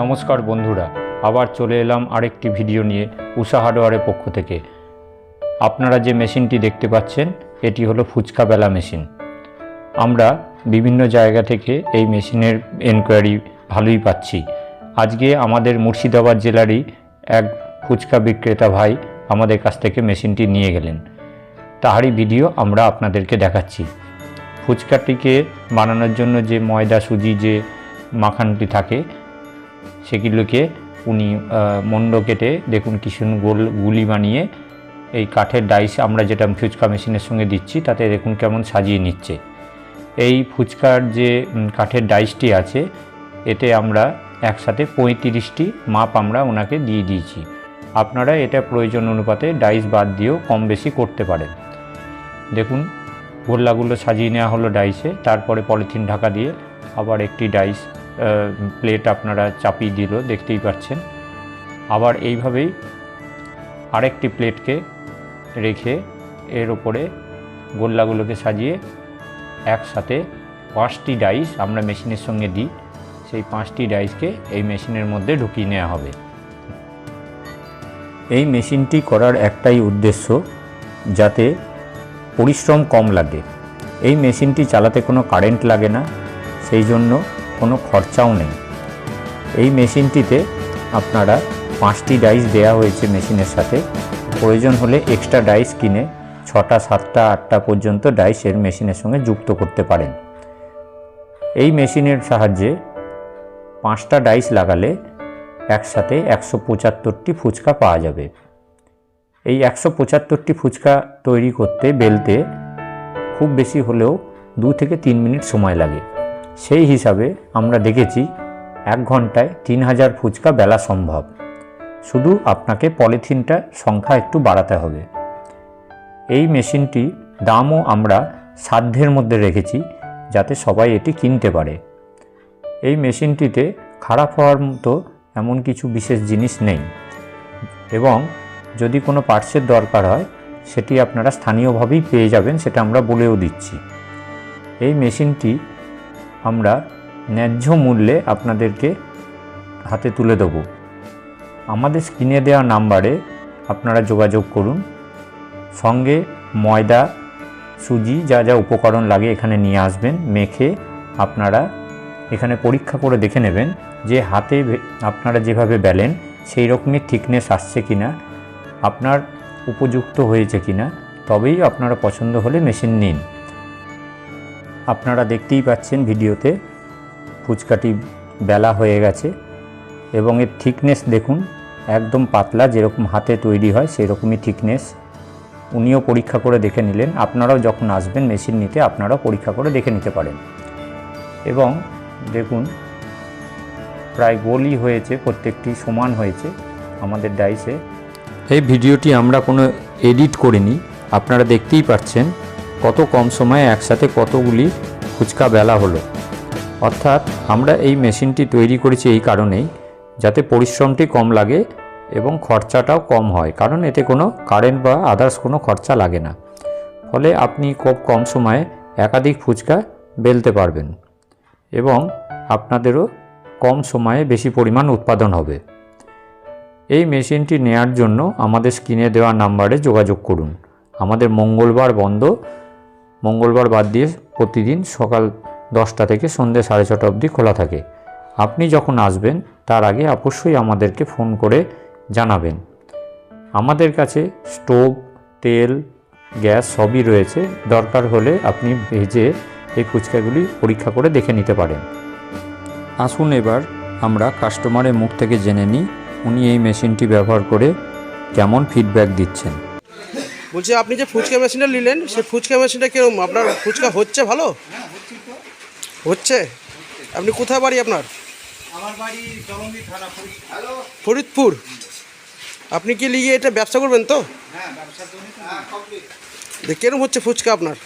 নমস্কার বন্ধুরা, আবার চলে এলাম আরেকটি ভিডিও নিয়ে উষা হার্ডওয়ারের পক্ষ থেকে। আপনারা যে মেশিনটি দেখতে পাচ্ছেন, এটি হলো ফুচকা বেলা মেশিন। আমরা বিভিন্ন জায়গা থেকে এই মেশিনের এনকোয়ারি ভালোই পাচ্ছি। আজকে আমাদের মুর্শিদাবাদ জেলারই এক ফুচকা বিক্রেতা ভাই আমাদের কাছ থেকে মেশিনটি নিয়ে গেলেন। তাহারই ভিডিও আমরা আপনাদেরকে দেখাচ্ছি। ফুচকাটিকে বানানোর জন্য যে ময়দা, সুজি, যে মাখানটি থাকে সেগুলোকে উনি মন্ড কেটে দেখুন কি গোল, গুলি বানিয়ে এই কাঠের ডাইস আমরা যেটা ফুচকা মেশিনের সঙ্গে দিচ্ছি, তাতে দেখুন কেমন সাজিয়ে নিচ্ছে। এই ফুচকার যে কাঠের ডাইসটি আছে, এতে আমরা একসাথে পঁয়ত্রিশটি মাপ আমরা ওনাকে দিয়ে দিয়েছি। আপনারা এটা প্রয়োজন অনুপাতে ডাইস বাদ দিয়েও কম বেশি করতে পারেন। দেখুন, গোল্লাগুলো সাজিয়ে নেওয়া হলো ডাইসে, তারপরে পলিথিন ঢাকা দিয়ে আবার একটি ডাইস প্লেট আপনারা চাপিয়ে দিল, দেখতেই পাচ্ছেন। আবার এইভাবেই আরেকটি প্লেটকে রেখে এর ওপরে গোল্লাগুলোকে সাজিয়ে একসাথে পাঁচটি ডাইস আমরা মেশিনের সঙ্গে দিই। সেই পাঁচটি ডাইসকে এই মেশিনের মধ্যে ঢুকিয়ে নেওয়া হবে। এই মেশিনটি করার একটাই উদ্দেশ্য যাতে পরিশ্রম কম লাগে। এই মেশিনটি চালাতে কোনো কারেন্ট লাগে না। সেই জন্য কোনো খরচাও নেই। এই মেশিনটিতে আপনারা পাঁচটি ডাইস দেয়া হয়েছে মেশিনের সাথে। প্রয়োজন হলে এক্সট্রা ডাইস কিনে ছটা, সাতটা, আটটা পর্যন্ত ডাইস এর মেশিনের সঙ্গে যুক্ত করতে পারেন। এই মেশিনের সাহায্যে পাঁচটা ডাইস লাগালে একসাথে একশো পঁচাত্তরটি ফুচকা পাওয়া যাবে। এই একশো পঁচাত্তরটি ফুচকা তৈরি করতে বেলতে খুব বেশি হলেও দু থেকে তিন মিনিট সময় লাগে। সেই হিসাবে আমরা দেখেছি এক ঘন্টায় তিন হাজার ফুচকা বেলা সম্ভব। শুধু আপনাকে পলিথিনটা সংখ্যা একটু বাড়াতে হবে। এই মেশিনটি দামও আমরা সাধ্যের মধ্যে রেখেছি যাতে সবাই এটি কিনতে পারে। এই মেশিনটিতে খারাপ হওয়ার মতো এমন কিছু বিশেষ জিনিস নেই। এবং যদি কোনো পার্টসের দরকার হয়, সেটি আপনারা স্থানীয়ভাবেই পেয়ে যাবেন, সেটা আমরা বলেও দিচ্ছি। এই মেশিনটি আমরা ন্যায্য মূল্যে আপনাদেরকে হাতে তুলে দেবো। আমাদের স্ক্রিনে দেওয়া নাম্বারে আপনারা যোগাযোগ করুন। সঙ্গে ময়দা, সুজি, যা যা উপকরণ লাগে এখানে নিয়ে আসবেন, মেখে আপনারা এখানে পরীক্ষা করে দেখে নেবেন যে হাতে আপনারা যেভাবে বেলেন, সেই রকমই থিকনেস আসছে কি না আপনার উপযুক্ত হয়েছে কি না তবেই আপনারা পছন্দ হলে মেশিন নিন। আপনারা দেখতেই পাচ্ছেন ভিডিওতে ফুচকাটি বেলা হয়ে গেছে এবং এর থিকনেস দেখুন, একদম পাতলা যেরকম হাতে তৈরি হয় সেরকমই থিকনেস উনিও পরীক্ষা করে দেখে নিলেন, আপনারাও যখন আসবেন মেশিন নিতে, আপনারাও পরীক্ষা করে দেখে নিতে পারেন। এবং দেখুন, প্রায় গোলই হয়েছে, প্রত্যেকটি সমান হয়েছে আমাদের ডাইসে এই ভিডিওটি আমরা কোনো এডিট করিনি, আপনারা দেখতেই পাচ্ছেন। কত কম সময়ে একসাথে কতগুলি ফুচকা বেলা হলো? অর্থাৎ আমরা এই মেশিনটি তৈরি করেছি এই কারণেই, যাতে পরিশ্রমটি কম লাগে এবং খরচাটাও কম হয়, কারণ এতে কোনো কারেন্ট বা আদার্স কোনো খরচা লাগে না। ফলে আপনি খুব কম সময়ে একাধিক ফুচকা বেলতে পারবেন এবং আপনাদেরও কম সময়ে বেশি পরিমাণ উৎপাদন হবে। এই মেশিনটি নেয়ার জন্য আমাদের স্ক্রিনে দেওয়া নাম্বারে যোগাযোগ করুন। আমাদের মঙ্গলবার বন্ধ মঙ্গলবার বাদ দিয়ে প্রতিদিন সকাল দশটা থেকে সন্ধ্যে সাড়ে ছটা অবধি খোলা থাকে। আপনি যখন আসবেন, তার আগে অবশ্যই আমাদেরকে ফোন করে জানাবেন। আমাদের কাছে স্টোভ, তেল, গ্যাস সবই রয়েছে। দরকার হলে আপনি ভেজে এই ফুচকাগুলি পরীক্ষা করে দেখে নিতে পারেন। আসুন এবার আমরা কাস্টমারের মুখ থেকে জেনে নিই, উনি এই মেশিনটি ব্যবহার করে কেমন ফিডব্যাক দিচ্ছেন। বলছি আপনি যে ফুচকা মেশিনটা নিলেন সেই ফুচকা মেশিনটা কীরকম? আপনার ফুচকা হচ্ছে ভালো? হচ্ছে? আপনি কোথায় বাড়ি আপনার? আমার বাড়ি জলঙ্গি থানা ফরিদ- ফরিদপুর? আপনি কি লিগে এটা ব্যবসা করবেন তো? হ্যাঁ ব্যবসার জন্য তো। যে কীরকম হচ্ছে ফুচকা আপনার?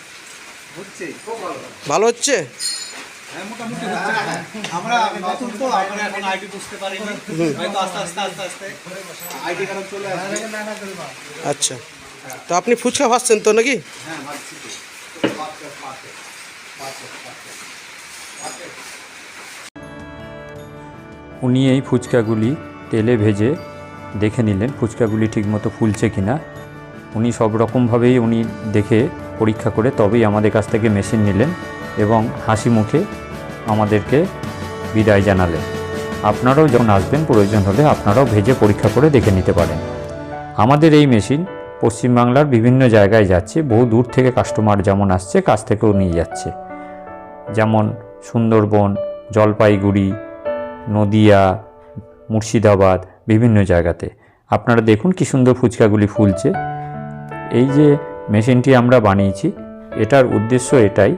ভালো। ভালো হচ্ছে? হ্যাঁ মোটামুটি হচ্ছে। আমরা নতুন তো আমরা এখন আইডি বুঝতে পারিনি হয়তো আস্তে আস্তে আস্তে আস্তে। আইডি কারণ চলে আসবে। আচ্ছা। তো আপনি ফুচকা ভাসছেন তো নাকি? হ্যাঁ উনি এই ফুচকাগুলি তেলে ভেজে দেখে নিলেন ফুচকাগুলি ঠিকমতো ফুলছে কি না উনি সব রকমভাবেই উনি দেখে পরীক্ষা করে তবেই আমাদের কাছ থেকে মেশিন নিলেন এবং হাসি মুখে আমাদেরকে বিদায় জানালেন। আপনারাও যখন আসবেন প্রয়োজন হলে আপনারাও ভেজে পরীক্ষা করে দেখে নিতে পারেন। আমাদের এই মেশিন পশ্চিমবাংলার বিভিন্ন জায়গায় যাচ্ছে, বহু দূর থেকে কাস্টমার যেমন আসছে, কাছ থেকেও নিয়ে যাচ্ছে। যেমন সুন্দরবন, জলপাইগুড়ি, নদিয়া, মুর্শিদাবাদ, বিভিন্ন জায়গাতে। আপনারা দেখুন কি সুন্দর ফুচকাগুলি ফুলছে। এই যে মেশিনটি আমরা বানিয়েছি, এটার উদ্দেশ্য এটাই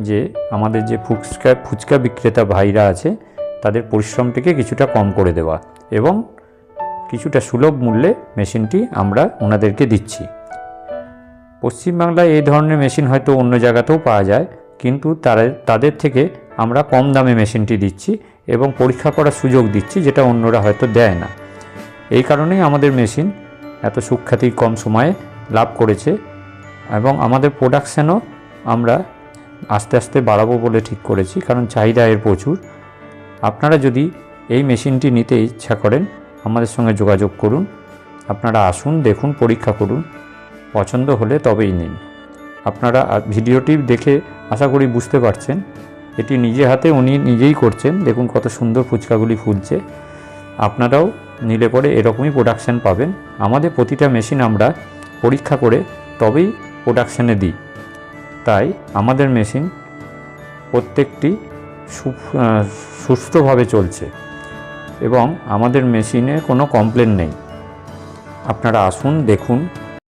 যে আমাদের যে ফুচকা ফুচকা বিক্রেতা ভাইরা আছে, তাদের পরিশ্রমটিকে কিছুটা কম করে দেওয়া এবং কিছুটা সুলভ মূল্যে মেশিনটি আমরা ওনাদেরকে দিচ্ছি। পশ্চিমবাংলায় এই ধরনের মেশিন হয়তো অন্য জায়গাতেও পাওয়া যায়, কিন্তু তারা, তাদের থেকে আমরা কম দামে মেশিনটি দিচ্ছি এবং পরীক্ষা করার সুযোগ দিচ্ছি যেটা অন্যরা হয়তো দেয় না। এই কারণেই আমাদের মেশিন এত সুখ্যাতি কম সময়ে লাভ করেছে এবং আমাদের প্রোডাকশানও আমরা আস্তে আস্তে বাড়াবো বলে ঠিক করেছি, কারণ চাহিদা এর প্রচুর। আপনারা যদি এই মেশিনটি নিতে ইচ্ছা করেন আমাদের সঙ্গে যোগাযোগ করুন। আপনারা আসুন দেখুন পরীক্ষা করুন। পছন্দ হলে তবেই নিন। আপনারা ভিডিওটি দেখে আশা করি বুঝতে পারছেন। এটি নিজে হাতে উনি নিজেই করছেন। দেখুন কত সুন্দর ফুচকাগুলি ফুলছে আপনারাও নিলে পরে এরকমই প্রোডাকশান পাবেন। আমাদের প্রতিটা মেশিন আমরা পরীক্ষা করে তবেই প্রোডাকশানে দিই। তাই আমাদের মেশিন প্রত্যেকটি সু- আহ, সুস্থভাবে চলছে। এবং আমাদের মেশিনে কোনো কমপ্লেন নেই। আপনারা আসুন দেখুন